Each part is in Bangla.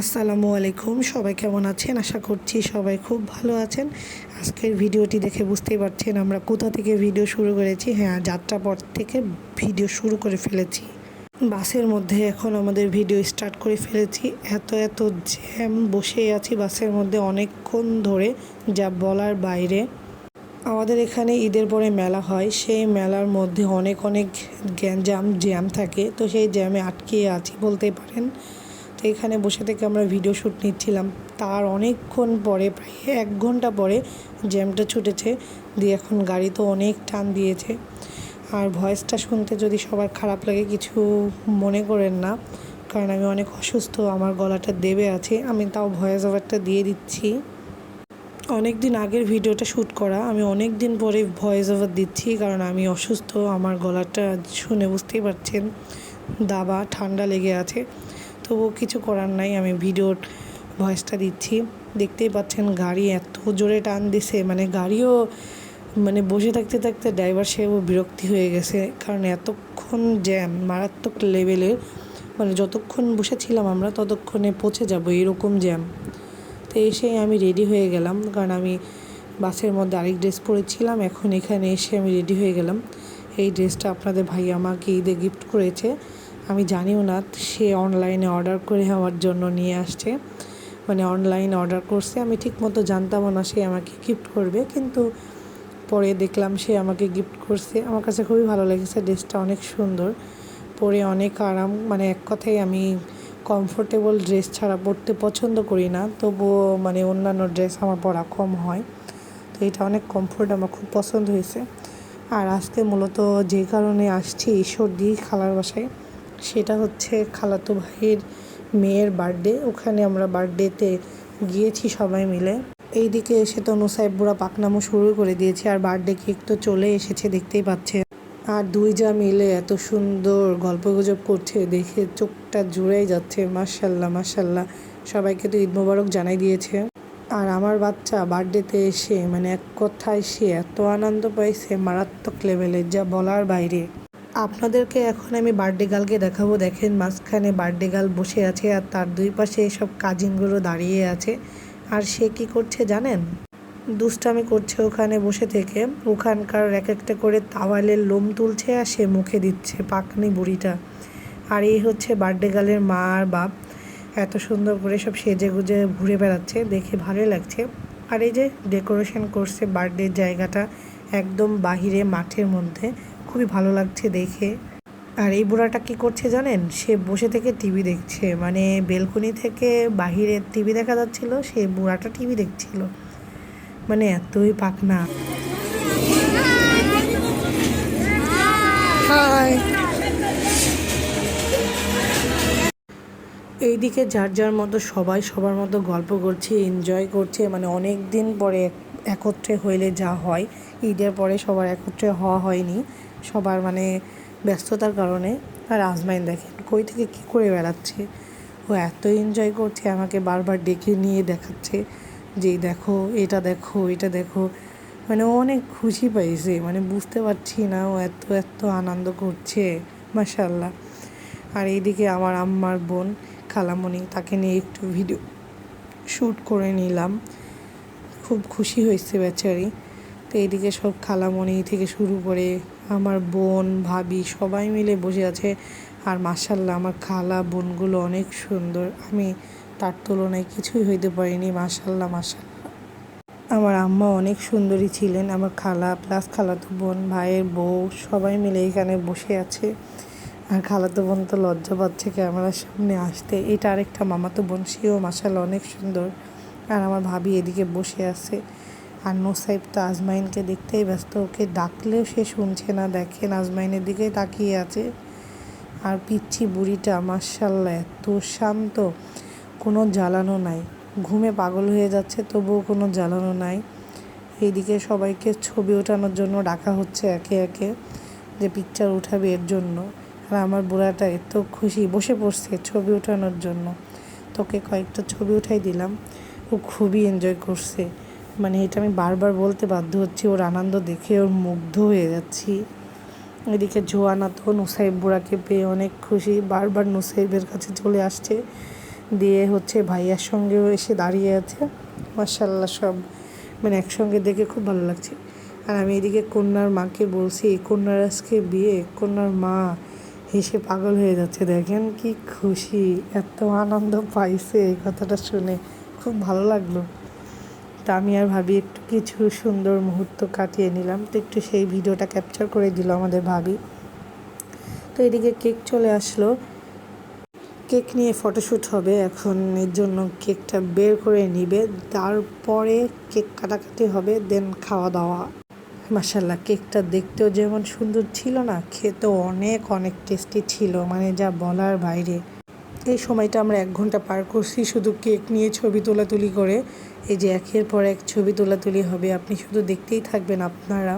আসসালামু আলাইকুম। সবাই কেমন আছেন? আশা করছি সবাই খুব ভালো আছেন। আজকের ভিডিওটি দেখে বুঝতেই পারছেন আমরা কোথা থেকে ভিডিও শুরু করেছি। হ্যাঁ যাত্রাপথ থেকে ভিডিও শুরু করে ফেলেছি। বাসের মধ্যে এখন আমাদের ভিডিও স্টার্ট করে ফেলেছি। এত এত জ্যাম বসে আছি বাসের মধ্যে অনেকক্ষণ ধরে যা বলার বাইরে। আমাদের এখানে ঈদের পরে মেলা হয়। সেই মেলার মধ্যে অনেক অনেক জ্যাম জ্যাম থাকে। তো সেই জ্যামে আটকে আছি বলতেই পারেন। এখানে বসে থেকে আমরা ভিডিও শ্যুট নিচ্ছিলাম। তার অনেকক্ষণ পরে, প্রায় এক ঘণ্টা পরে জ্যামটা ছুটেছে। দিয়ে এখন গাড়ি তো অনেক টান দিয়েছে। আর ভয়েসটা শুনতে যদি সবার খারাপ লাগে, কিছু মনে করেন না। কারণ আমি অনেক অসুস্থ, আমার গলাটা দেবে আছে। আমি তাও ভয়েস ওভারটা দিয়ে দিচ্ছি। অনেক দিন আগের ভিডিওটা শ্যুট করা। আমি অনেক দিন পরে ভয়েস ওভার দিচ্ছি, কারণ আমি অসুস্থ, আমার গলাটা শুনে বুঝতেই পারছেন। দাবা, ঠান্ডা লেগে আছে। তবুও কিছু করার নাই, আমি ভিডিওর ভয়েসটা দিচ্ছি। দেখতেই পাচ্ছেন গাড়ি এত জোরে টান দিছে মানে গাড়িও মানে বসে থাকতে থাকতে ড্রাইভার সেও বিরক্তি হয়ে গেছে, কারণ এতক্ষণ জ্যাম মারাত্মক লেভেলের মানে যতক্ষণ বসেছিলাম আমরা ততক্ষণে পৌঁছে যাব এরকম জ্যাম তো এসেই আমি রেডি হয়ে গেলাম, কারণ আমি বাসের মধ্যে আরেক ড্রেস পরেছিলাম, এখন এখানে এসে আমি রেডি হয়ে গেলাম। এই ড্রেসটা আপনাদের ভাই আমাকে ঈদে গিফট করেছে। আমি জানিও না, সে অনলাইনে অর্ডার করে আমার জন্য নিয়ে আসছে। মানে অনলাইনে অর্ডার করছে, আমি ঠিক মতো জানতামও না সে আমাকে গিফট করবে, কিন্তু পরে দেখলাম সে আমাকে গিফট করছে। আমার কাছে খুবই ভালো লেগেছে ড্রেসটা অনেক সুন্দর। পরে অনেক আরাম মানে এক কথায় আমি কমফোর্টেবল ড্রেস ছাড়া পরতে পছন্দ করি না, তবুও মানে অন্যান্য ড্রেস আমার পরা কম হয়। তো এটা অনেক কমফোর্ট আমার খুব পছন্দ হয়েছে। আর আজকে মূলত যে কারণে আসছি সর্দি খালার বাসায়। সেটা হচ্ছে খালাতো ভাইয়ের মেয়ের বার্থডে ওখানে আমরা বার্থডেতে গিয়েছি সবাই মিলে। এইদিকে এসে তো নুসাইব বুড়া পাকনামো শুরু করে দিয়েছে, আর বার্থডে কেক তো চলে এসেছে, দেখতেই পাচ্ছে আর দুই যা মিলে এত সুন্দর গল্পগুজব করছে, দেখে চোখটা জুড়েই যাচ্ছে। মার্শাল্লাহ মার্শাল্লাহ সবাইকে তো ঈদ মোবারক জানাই দিয়েছে। আর আমার বাচ্চা বার্থডেতে এসে মানে এক কথায় সে এত আনন্দ পাইছে মারাত্মক লেভেলের যা বলার বাইরে। আপনাদেরকে এখন আমি বার্থডে গার্লকে দেখাবো। দেখেন মাঝখানে বার্থডে গার্ল বসে আছে আর তার দুই পাশে সব কাজিনগুলো দাঁড়িয়ে আছে। আর সে কি করছে জানেন? দুষ্টামি করছে ওখানে বসে থেকে। ওখানকার এক একটা করে তাওয়ালের লোম তুলছে আর সে মুখে দিচ্ছে পাকনি বুড়িটা। আর এই হচ্ছে বার্থডে গার্লের মা আর বাপ। এত সুন্দর করে সব সেজে গুজে ঘুরে বেড়াচ্ছে। দেখে ভালোই লাগছে। আর এই যে ডেকোরেশন করছে বার্থডের জায়গাটা একদম বাহিরে মাঠের মধ্যে। খুবই ভালো লাগছে দেখে। আর এই বুড়াটা কি করছে জানেন? সে বসে থেকে টিভি দেখছে। মানে বেলকনি থেকে বাহিরে টিভি দেখা যাচ্ছিল, সে বুড়াটা টিভি দেখছিল। মানে এতই পাকনা। এইদিকে যার যার মতো সবাই সবার মতো গল্প করছে এনজয় করছে। মানে অনেক দিন পরে এক- একত্রে হইলে যা হয়, ঈদের পরে সবার একত্রে হওয়া হয়নি। সবার মানে ব্যস্ততার কারণে। আর আজমাইন দেখেন, কই থেকে কী করে বেড়াচ্ছে? ও এত এনজয় করছে, আমাকে বারবার ডেকে নিয়ে দেখাচ্ছে যে, দেখো, এটা দেখো এটা দেখো। মানে ও অনেক খুশি পাইছে মানে বুঝতে পারছি না ও এত এত আনন্দ করছে মাসাল্লাহ আর এইদিকে আমার আম্মার বোন খালামণি তাকে নিয়ে একটু ভিডিও শ্যুট করে নিলাম। খুব খুশি হয়েছে বেচারি। তো এইদিকে সব খালামণি থেকে শুরু করে আমার বোন, ভাবি সবাই মিলে বসে আছে। আর মাসাল্লাহ আমার খালা বোনগুলো অনেক সুন্দর। আমি তার তুলনায় কিছুই হইতে পারিনি মাসাল্লাহ মাসাল্লাহ আমার আম্মা অনেক সুন্দরী ছিলেন, আমার খালা প্লাস খালাতো বোন, ভাইয়ের বউ সবাই মিলে এখানে বসে আছে। আর খালাতো বোন তো লজ্জা পাচ্ছে ক্যামেরার সামনে আসতে। এটা আরেকটা মামাতো বোন, সেও মাসাল অনেক সুন্দর। আর আমার ভাবি এদিকে বসে আছে। আর নোসাইব তো আজমাইনকে দেখতেই ব্যস্ত, ওকে ডাকলেও সে শুনছে না। দেখেন আজমাইনের দিকেই তাকিয়ে আছে। আর পিচ্ছি বুড়িটা মার্শাল্লাহ এত শান্ত, কোনো জ্বালানো নাই। ঘুমে পাগল হয়ে যাচ্ছে, তবুও কোনো জ্বালানো নাই। এইদিকে সবাইকে ছবি ওঠানোর জন্য ডাকা হচ্ছে একে একে, যে পিকচার উঠাবে এর জন্য। আর আমার বুড়াটা এত খুশি, বসে পড়ছে ছবি ওঠানোর জন্য। তোকে কয়েকটা ছবি উঠাই দিলাম। ও খুবই এনজয় করছে। মানে এটা আমি বারবার বলতে বাধ্য হচ্ছি, ওর আনন্দ দেখে ওর মুগ্ধ হয়ে যাচ্ছি। এদিকে জোয়ানা তো নুসাইব বুড়াকে পেয়ে অনেক খুশি, বারবার নুসাইবের কাছে চলে আসছে। দিয়ে হচ্ছে ভাইয়ার সঙ্গেও এসে দাঁড়িয়ে আছে। মার্শাল্লাহ সব মানে একসঙ্গে দেখে খুব ভালো লাগছে। আর আমি এদিকে কন্যার মাকে বলছি কন্যার আজকে বিয়ে, কন্যার মা হেসে পাগল হয়ে যাচ্ছে, দেখেন কি খুশি, এত আনন্দ পাইছে এই কথাটা শুনে। খুব ভালো লাগল। তা আমি আর ভাবি একটু কিছু সুন্দর মুহূর্ত কাটিয়ে নিলাম। তো একটু সেই ভিডিওটা ক্যাপচার করে দিল আমাদের ভাবি। তো এদিকে কেক চলে আসলো। কেক নিয়ে ফটোশ্যুট হবে। এখন এর জন্য কেকটা বের করে নিবে। তারপরে কেক কাটাকাটি হবে দেন খাওয়া দাওয়া মাসাল্লাহ কেকটা দেখতেও যেমন সুন্দর ছিল না, খেতেও অনেক অনেক টেস্টি ছিল। মানে যা বলার বাইরে। এই সময়টা আমরা এক ঘণ্টা পার করছি, শুধু কেক নিয়ে ছবি তোলাতুলি করে। এই যে একের পর এক ছবি তোলাতুলি হবে, আপনি শুধু দেখতেই থাকবেন আপনারা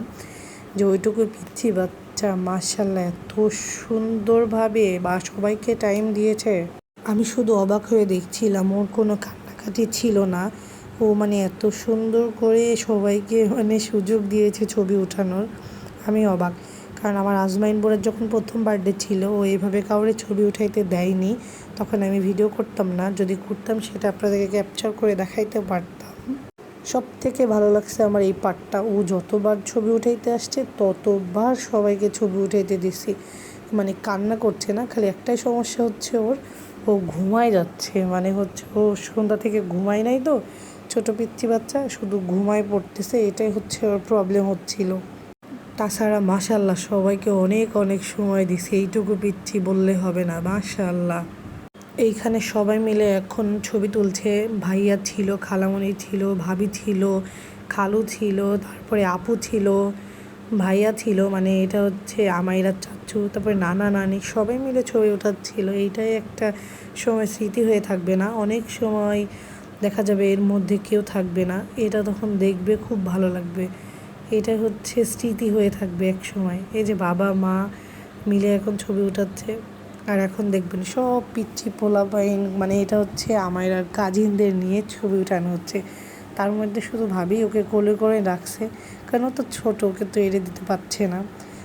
যে ওইটুকু পিচ্ছি বাচ্চা মার্শাল্লাহ এত সুন্দরভাবে বা সবাইকে টাইম দিয়েছে। আমি শুধু অবাক হয়ে দেখছিলাম, ওর কোনো কান্নাকাটি ছিল না। ও মানে এত সুন্দর করে সবাইকে মানে সুযোগ দিয়েছে ছবি ওঠানোর আমি অবাক। কারণ আমার আজমাইন বোরের যখন প্রথম বার্থডে ছিল, ও এইভাবে কাউরে ছবি উঠাইতে দেয়নি, তখন আমি ভিডিও করতাম না। যদি করতাম, সেটা আপনাদেরকে ক্যাপচার করে দেখাইতে পারতাম। সব থেকে ভালো লাগছে আমার এই পার্টটা ও যতবার ছবি উঠাইতে আসছে, ততবার সবাইকে ছবি উঠাইতে দিছি। মানে কান্না করছে না, খালি একটাই সমস্যা হচ্ছে ওর, ও ঘুমায় যাচ্ছে। মানে হচ্ছে ও সন্ধ্যা থেকে ঘুমায় নাই তো, ছোটো পিচ্ছি বাচ্চা, শুধু ঘুমায় পড়তেছে, এটাই হচ্ছে ওর প্রবলেম হচ্ছিল। তাছাড়া মাশাল্লাহ সবাইকে অনেক অনেক সময় দিছে, এইটুকু পিচ্ছি বললে হবে না মাশাল্লাহ এইখানে সবাই মিলে এখন ছবি তুলছে, ভাইয়া ছিল, খালামণি ছিল, ভাবি ছিল, খালু ছিল, তারপরে আপু ছিল, ভাইয়া ছিল মানে এটা হচ্ছে আমাইরা চাচ্ছু তারপরে নানা নানি, সবাই মিলে ছবি ওঠাচ্ছিল, এইটাই একটা সময় স্মৃতি হয়ে থাকবে না, অনেক সময় দেখা যাবে এর মধ্যে কেউ থাকবে না, এটা তখন দেখবে, খুব ভালো লাগবে। এটা হচ্ছে স্মৃতি হয়ে থাকবে এক সময়। এই যে বাবা, মা মিলে এখন ছবি উঠাচ্ছে আর এখন দেখবেন সব পিচ্ছি পোলাপাইন মানে এটা হচ্ছে আমার আর কাজিনদের নিয়ে ছবি উঠানো হচ্ছে। তার মধ্যে শুধু ভাবি ওকে কোলে করে রাখছে, কারণ ও তো ছোটো, ওকে তো এড়ে দিতে পারছে না।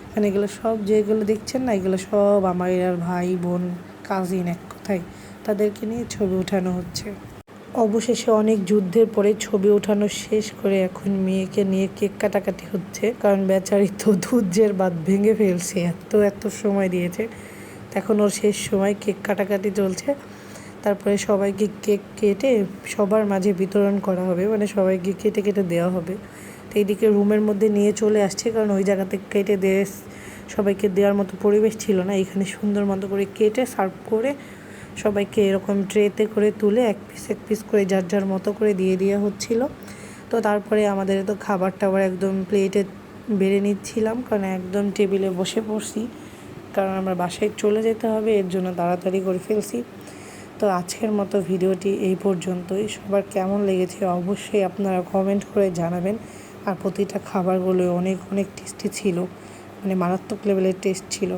কারণ এগুলো সব যেগুলো দেখছেন না, এগুলো সব আমার আর ভাই, বোন, কাজিন এক কথায় তাদেরকে নিয়ে ছবি উঠানো হচ্ছে। অবশেষে অনেক যুদ্ধের পরে ছবি ওঠানো শেষ করে এখন মেয়েকে নিয়ে কেক কাটাকাটি হচ্ছে। কারণ বেচারি তো ধৈর্যের বাদ ভেঙে ফেলছে, এত এত সময় দিয়েছে। এখন ওর শেষ সময় কেক কাটাকাটি চলছে। তারপরে সবাইকে কেক কেটে সবার মাঝে বিতরণ করা হবে মানে সবাইকে কেটে কেটে দেওয়া হবে। তো এইদিকে রুমের মধ্যে নিয়ে চলে আসছে, কারণ ওই জায়গাতে কেটে দিয়ে সবাইকে দেওয়ার মতো পরিবেশ ছিল না। এখানে সুন্দর মতো করে কেটে, সার্ভ করে সবাইকে এরকম ট্রেতে করে তুলে এক পিস এক পিস করে যার যার মতো করে দিয়ে দেওয়া হচ্ছিল। তো তারপরে আমাদের তো খাবার টাবার একদম প্লেটে বেড়ে নিচ্ছিলাম, কারণ একদম টেবিলে বসে পড়ছি। কারণ আমরা বাসায় চলে যেতে হবে, এর জন্য তাড়াতাড়ি করে ফেলছি। তো আজকের মতো ভিডিওটি এই পর্যন্তই। সবার কেমন লেগেছে অবশ্যই আপনারা কমেন্ট করে জানাবেন। আর প্রতিটা খাবারগুলো অনেক অনেক টেস্টি ছিল। মানে মারাত্মক লেভেলের টেস্ট ছিল।